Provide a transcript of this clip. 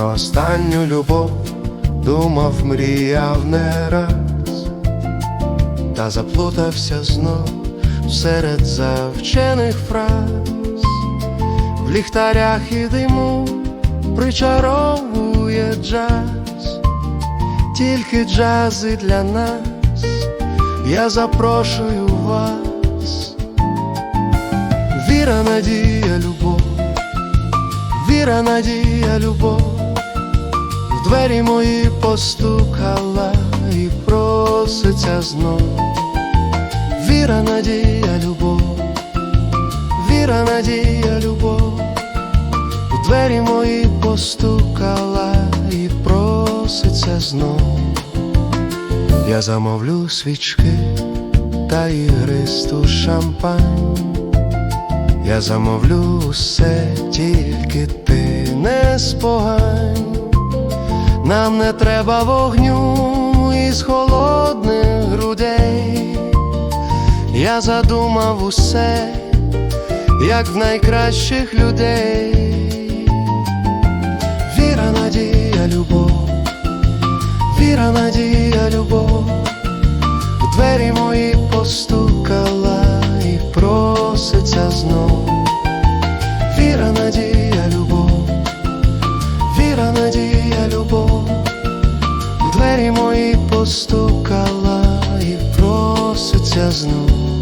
про останню любов думав, мріяв не раз, та заплутався знов серед завчених фраз, в ліхтарях і диму причаровує джаз, тільки джаз і для нас, я запрошую вас, віра, надія, любов, віра, надія, любов, в двері мої постукала і проситься знов. Віра, надія, любов, віра, надія, любов, у двері мої постукала і проситься знов. Я замовлю свічки та ігристу шампань. Я замовлю усе, тільки ти не спогань. Нам не треба вогню із холодних грудей. Я задумав усе, як в найкращих людей. Віра, надія, любов, віра, надія, любов, у двері мої постукала і проситься знов.